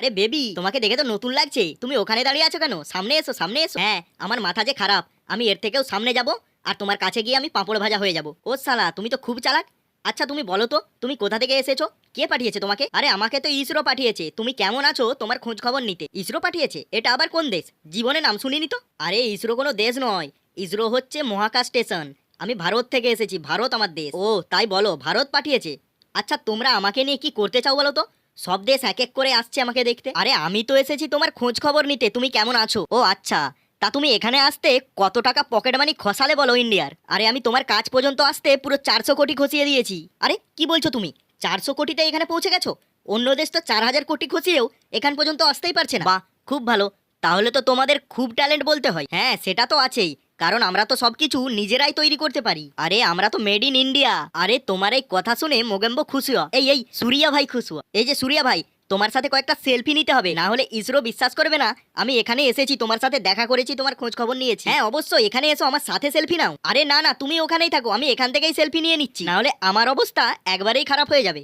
আরে বেবি, তোমাকে দেখে তো নতুন লাগছে। তুমি ওখানে দাঁড়িয়ে আছো কেন? সামনে এসো সামনে এসো। হ্যাঁ আমার মাথা যে খারাপ, আমি এর থেকেও সামনে যাব আর তোমার কাছে গিয়ে আমি পাঁপড় ভাজা হয়ে যাব। ও সালা তুমি তো খুব চালাক। আচ্ছা তুমি বলো তো, তুমি কোথা থেকে এসেছ? কে পাঠিয়েছে তোমাকে? আরে, আমাকে তো ইসরো পাঠিয়েছে। তুমি কেমন আছো? তোমার খোঁজ খবর নিতে। ইসরো পাঠিয়েছে? এটা আবার কোন দেশ? জীবনে নাম শুনিনি তো? আরে, ইসরো কোনো দেশ নয়। ইসরো হচ্ছে মহাকাশ স্টেশন। আমি ভারত থেকে এসেছি, ভারত আমার দেশ। ও, তাই বলো, ভারত পাঠিয়েছে। আচ্ছা তোমরা আমাকে নিয়ে কি করতে চাও বলো তো? সব দেশ এক এক করে আসছে আমাকে দেখতে। আরে, আমি তো এসেছি তোমার খোঁজ খবর নিতে। তুমি কেমন আছো? ও আচ্ছা। তা তুমি এখানে আসতে কত টাকা পকেট মানি খসালে বলো ইন্ডিয়ার? আরে, আমি তোমার কাজ পর্যন্ত আসতে পুরো চারশো কোটি খসিয়ে দিয়েছি। আরে, কি বলছো তুমি? চারশো কোটিতে এখানে পৌঁছে গেছো? অন্য দেশ তো চার হাজার কোটি খসিয়েও এখান পর্যন্ত আসতেই পারছে না। বাহ, খুব ভালো। তাহলে তো তোমাদের খুব ট্যালেন্ট বলতে হয়। হ্যাঁ সেটা তো আছেই। কারণ আমরা তো সবকিছু নিজেরাই তৈরি করতে পারি। আরে, আমরা তো মেড ইন ইন্ডিয়া আরে, তোমার এই কথা শুনে মোগেম্বো খুশি হ। এই এই, সুরিয়া ভাই খুশি হ। এই যে সুরিয়া ভাই, তোমার সাথে কয়েকটা সেলফি নিতে হবে। না হলে ইসরো বিশ্বাস করবে না। আমি এখানে এসেছি, তোমার সাথে দেখা করেছি, তোমার খোঁজ খবর নিয়েছি। হ্যাঁ অবশ্যই, এখানে এসো, আমার সাথে সেলফি নাও। আরে, না না, তুমি ওখানেই থাকো, আমি এখান থেকেই সেলফি নিয়ে নিচ্ছি। না হলে আমার অবস্থা একবারেই খারাপ হয়ে যাবে।